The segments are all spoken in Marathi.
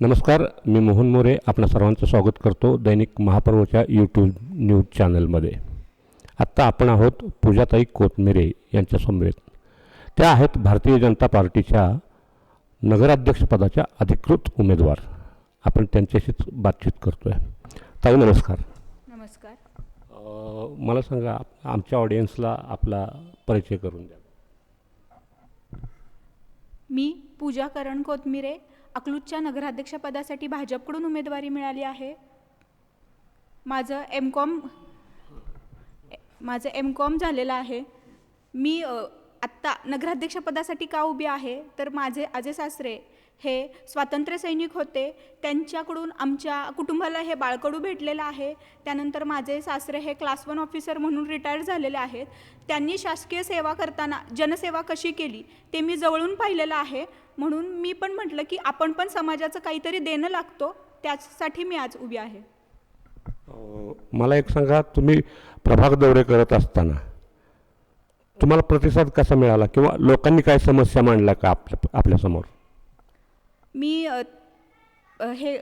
नमस्कार मी मोहन मोरे. आपणा सर्वांचं स्वागत करतो दैनिक महापर्वच्या यूट्यूब न्यूज चॅनलमध्ये. आत्ता आपण आहोत पूजाताई कोथमिरे यांच्या समवेत त्या आहेत भारतीय जनता पार्टीच्या नगराध्यक्षपदाच्या अधिकृत उमेदवार. आपण त्यांच्याशीच बातचीत करतो आहे ताई नमस्कार. नमस्कार. अ, मला सांगा आमच्या ऑडियन्सला आपला परिचय करून द्या. मी पूजा करण कोथमिरे अकलूजच्या नगराध्यक्षपदासाठी भाजपकडून उमेदवारी मिळाली आहे. माझं एम कॉम माझं एम कॉम झालेलं आहे. मी आत्ता नगराध्यक्षपदासाठी का उभी आहे? तर माझे आजे सासरे हे स्वातंत्र्य सैनिक होते. त्यांच्याकडून आमच्या कुटुंबाला हे बाळकडू भेटलेलं आहे. त्यानंतर माझे सासरे हे क्लास वन ऑफिसर म्हणून रिटायर झालेले आहेत. त्यांनी शासकीय सेवा करताना जनसेवा कशी केली ते मी जवळून पाहिलेलं आहे. म्हणून मी पण म्हटलं की आपण पण समाजाचं काहीतरी देणं लागतो. त्यासाठी मी आज उभी आहे. मला एक सांगा तुम्ही प्रभाग दौरे करत असताना तुम्हाला प्रतिसाद कसा मिळाला? किंवा लोकांनी काय समस्या मांडल्या का आपल्या आपल्यासमोर मी हे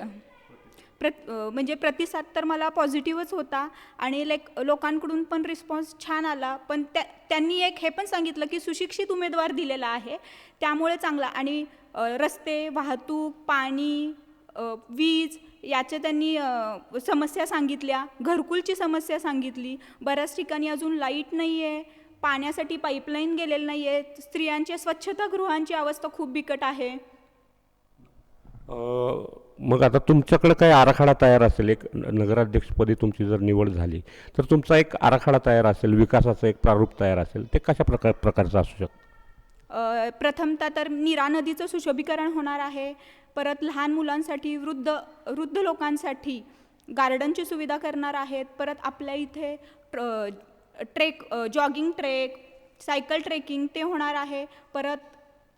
प्रत म्हणजे प्रतिसाद तर मला पॉझिटिव्हच होता आणि लाईक लोकांकडून पण रिस्पॉन्स छान आला. पण त्या त्यांनी एक हे पण सांगितलं की सुशिक्षित उमेदवार दिलेला आहे त्यामुळे चांगला. आणि रस्ते वाहतूक पाणी वीज याच्या त्यांनी समस्या सांगितल्या घरकुलची समस्या सांगितली. बऱ्याच ठिकाणी अजून लाइट नाही आहे पाण्यासाठी पाईपलाईन गेलेलं नाही आहे स्त्रियांच्या स्वच्छतागृहांची अवस्था खूप बिकट आहे. मग आता तुमच्याकडे काय आराखडा तयार असेल? एक नगराध्यक्षपदी तुमची जर निवड झाली तर तुमचा एक आराखडा तयार असेल विकासाचं एक प्रारूप तयार असेल ते कशा प्रकार प्रकारचं असू शकतं? प्रथमतः तर नीरा नदीचं सुशोभीकरण होणार आहे. परत लहान मुलांसाठी वृद्ध वृद्ध लोकांसाठी गार्डनची सुविधा करणार आहेत. परत आपल्या इथे ट्र- track jogging track cycle trekking ते होणार आहे. परत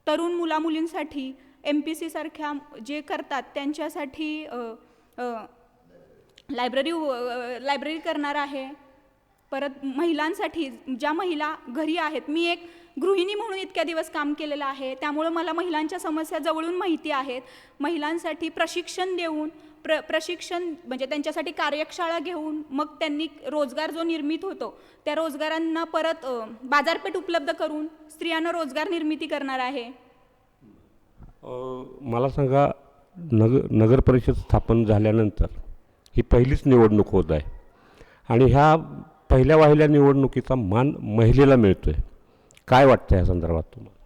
तरुण मुलामुलींसाठी एम पी सीसारख्या जे करतात त्यांच्यासाठी लायब्ररी लायब्ररी करणार आहे. परत महिलांसाठी ज्या महिला घरी आहेत मी एक गृहिणी म्हणून इतक्या दिवस काम केलेलं आहे. त्यामुळं मला महिलांच्या समस्या जवळून माहिती आहेत. महिलांसाठी प्रशिक्षण देऊन प्र प्रशिक्षण म्हणजे त्यांच्यासाठी कार्यशाळा घेऊन मग त्यांनी रोजगार जो निर्मित होतो त्या रोजगारांना परत बाजारपेठ उपलब्ध करून स्त्रियांना रोजगार निर्मिती करणार आहे. मला सांगा नग नगर परिषद स्थापन झाल्यानंतर ही पहिलीच निवडणूक होत आहे. आणि ह्या पहिल्या वाहिल्या निवडणुकीचा मान महिलेला मिळतोय. काय वाटतं या संदर्भात तुम्हाला?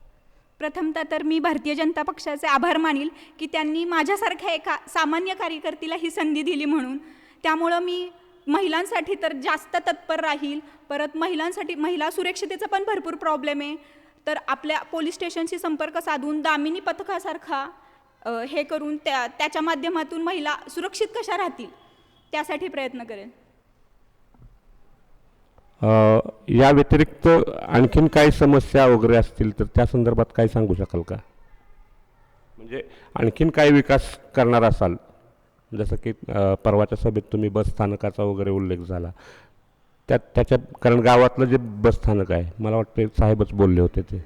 प्रथमतः तर मी भारतीय जनता पक्षाचे आभार मानील की त्यांनी माझ्यासारख्या एका सामान्य कार्यकर्तीला ही संधी दिली म्हणून. त्यामुळं मी महिलांसाठी तर जास्त तत्पर राहील. परत महिलांसाठी महिला सुरक्षितेचा पण भरपूर प्रॉब्लेम आहे. तर आपल्या पोलीस स्टेशनशी संपर्क साधून दामिनी पथकासारखा हे करून त्या त्याच्या माध्यमातून महिला सुरक्षित कशा राहतील त्यासाठी प्रयत्न करेन. या व्यतिरिक्त आणखीन काही समस्या वगैरे असतील तर त्या संदर्भात काय सांगू शकाल का? म्हणजे आणखीन काही विकास करणार असाल जसं की परवाच्या सभेत तुम्ही बस स्थानकाचा वगैरे उल्लेख झाला. त्या त्याच्या कारण गावातलं जे बस स्थानक आहे मला वाटतं साहेबच बोलले होते ते.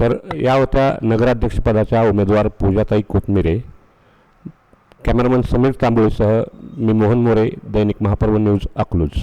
तर या होत्या नगराध्यक्षपदाच्या उमेदवार पूजाताई कोथमिरे कॅमेरामन समीर तांबोळीसह मी मोहन मोरे दैनिक महापर्व न्यूज अकलूज.